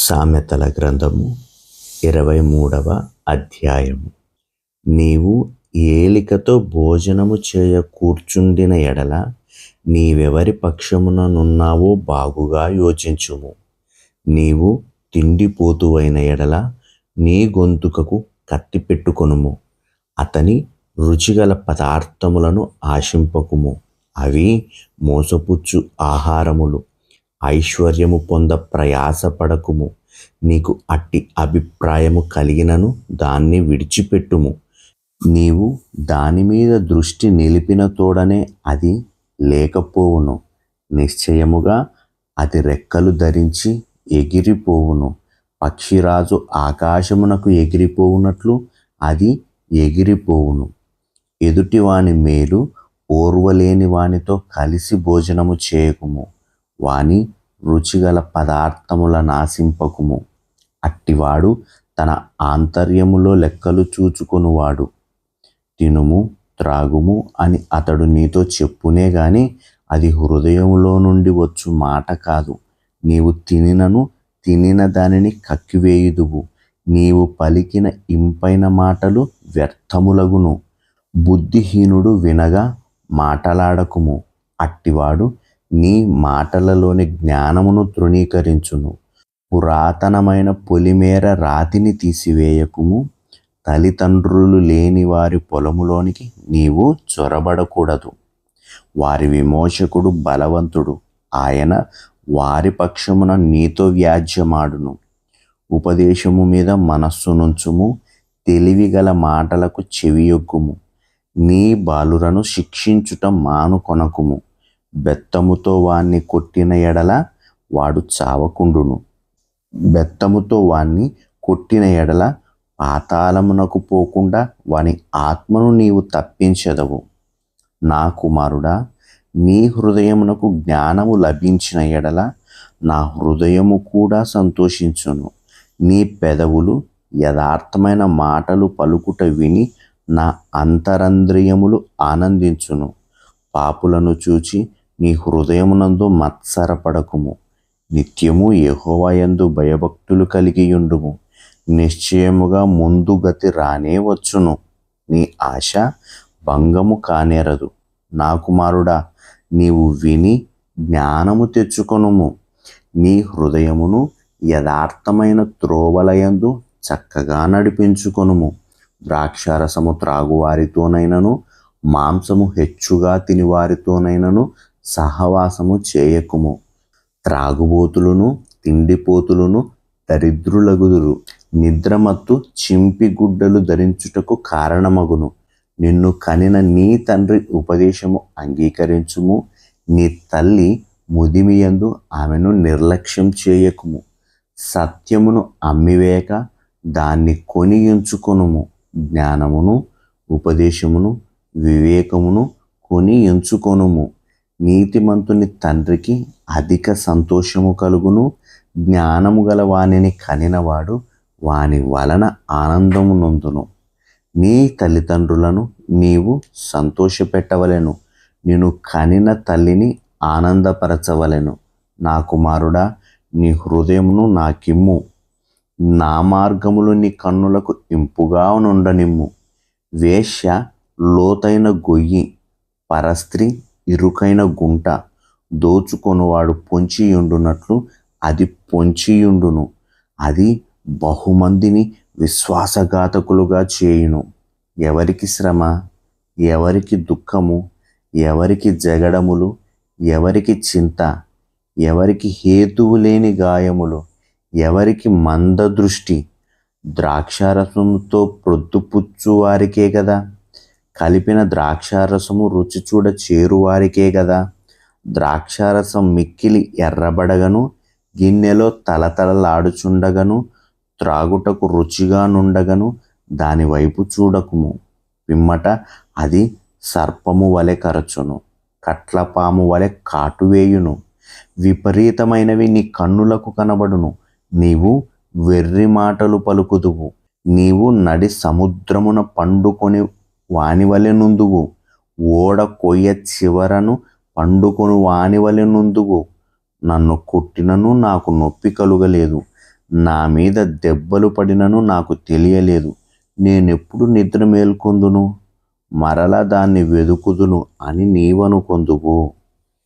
సామెతల గ్రంథము ఇరవై మూడవ అధ్యాయము. నీవు ఏలికతో భోజనము చేయ కూర్చుండిన ఎడల నీవెవరి పక్షముననున్నావో బాగుగా యోచించుము. నీవు తిండిపోతువైన ఎడల నీ గొంతుకకు కత్తి పెట్టుకొనుము. అతని రుచిగల పదార్థములను ఆశింపకుము. అవి మోసపుచ్చు ఆహారములు. ఐశ్వర్యము పొంద ప్రయాసపడకుము. నీకు అట్టి అభిప్రాయము కలిగినను దాన్ని విడిచిపెట్టుము. నీవు దాని మీద దృష్టి నిలిపిన తోడనే అది లేకపోవును. నిశ్చయముగా అది రెక్కలు ధరించి ఎగిరిపోవును. పక్షిరాజు ఆకాశమునకు ఎగిరిపోవునట్లు అది ఎగిరిపోవును. ఎదుటివాని మేలు ఓర్వలేని వానితో కలిసి భోజనము చేయకుము వాని రుచిగల పదార్థముల నాశింపకుము అట్టివాడు తన ఆంతర్యములో లెక్కలు చూచుకొనువాడు. తినుము త్రాగుము అని అతడు నీతో చెప్పునే గాని అది హృదయంలో నుండి వచ్చు మాట కాదు. నీవు తినినను తినిన దానిని కక్కివేయుదువు. నీవు పలికిన ఇంపైన మాటలు వ్యర్థములగును. బుద్ధిహీనుడు వినగా మాటలాడకుము. అట్టివాడు నీ మాటలలోని జ్ఞానమును తృణీకరించును. పురాతనమైన పొలిమేర రాతిని తీసివేయకుము. తల్లిదండ్రులు లేని వారి పొలములోనికి నీవు చొరబడకూడదు. వారి విమోచకుడు బలవంతుడు. ఆయన వారి పక్షమున నీతో వ్యాజ్యమాడును. ఉపదేశము మీద మనస్సునుంచుము తెలివిగల మాటలకు చెవియొగ్గుము. నీ బాలురను శిక్షించుట మానుకొనకుము. బెత్తముతో వాణ్ణి కొట్టిన ఎడల వాడు చావకుండును. బెత్తముతో వాణ్ణి కొట్టిన ఎడల పాతాళమునకు పోకుండా వాని ఆత్మను నీవు తప్పించదవు. నా కుమారుడా నీ హృదయమునకు జ్ఞానము లభించిన ఎడల నా హృదయము కూడా సంతోషించును. నీ పెదవులు యథార్థమైన మాటలు పలుకుట విని నా అంతరంద్రియములు ఆనందించును. పాపులను చూచి నీ హృదయమునందు మత్సరపడకుము నిత్యము యహోవాయందు భయభక్తులు కలిగియుండుము. నిశ్చయముగా ముందు గతి రానే వచ్చును. నీ ఆశ భంగము కానేరదు. నా కుమారుడా నీవు విని జ్ఞానము తెచ్చుకొనుము. నీ హృదయమును యథార్థమైన త్రోవలయందు చక్కగా నడిపించుకొనుము. ద్రాక్షారసము త్రాగువారితోనైనను మాంసము హెచ్చుగా తినివారితోనైనను సహవాసము చేయకుము. త్రాగుబోతులను తిండిపోతులను దరిద్రులగుదురు. నిద్రమత్తు చింపిగుడ్డలు ధరించుటకు కారణమగును. నిన్ను కనిన నీ తండ్రి ఉపదేశము అంగీకరించుము. నీ తల్లి ముదిమియందు ఆమెను నిర్లక్ష్యం చేయకుము. సత్యమును అమ్మివేయక దాన్ని కొనియించుకొనుము. జ్ఞానమును ఉపదేశమును వివేకమును కొని ఎంచుకొనుము నీతిమంతుని తండ్రికి అధిక సంతోషము కలుగును. జ్ఞానము గల వానిని కనినవాడు. వాని వలన ఆనందము నొందును. నీ తల్లిదండ్రులను నీవు సంతోషపెట్టవలెను. నేను కనిన తల్లిని ఆనందపరచవలెను. నా కుమారుడా నీ హృదయమును నాకిమ్ము. నా మార్గములు నీ కన్నులకు ఇంపుగా నుండనిమ్ము. వేశ్య లోతైన గొయ్యి పరస్త్రీ ఇరుకైన గుంట దోచుకొనువాడు పొంచియుండునట్లు అది పొంచియుండును. అది బహుమందిని విశ్వాసఘాతకులుగా చేయును. ఎవరికి శ్రమ? ఎవరికి దుఃఖము? ఎవరికి జగడములు? ఎవరికి చింత? ఎవరికి హేతువు లేని గాయములు? ఎవరికి మందదృష్టి? ద్రాక్షారసంతో ప్రొద్దుపుచ్చు వారికే కదా? కలిపిన ద్రాక్షారసము రుచి చూడ చేరువారికే కదా ద్రాక్షారసం మిక్కిలి ఎర్రబడగను గిన్నెలో తలతలలాడుచుండగను త్రాగుటకు రుచిగా నుండగను దాని వైపు చూడకుము. పిమ్మట అది సర్పము వలె కరచును కట్లపాము వలె కాటువేయును విపరీతమైనవి నీ కన్నులకు కనబడును నీవు వెర్రి మాటలు పలుకుదువు. నీవు నడి సముద్రమున పండుకొని వాని వలె నుందువు. ఓడ కొయ్య చివరను పండుకొను వాని వలె నుందువు. నన్ను కొట్టినను నాకు నొప్పి కలుగలేదు. నా మీద దెబ్బలు పడినను నాకు తెలియలేదు. నేనెప్పుడు నిద్ర మేల్కొందును? మరలా దాన్ని వెదుకుదును అని నీవనుకొందువు.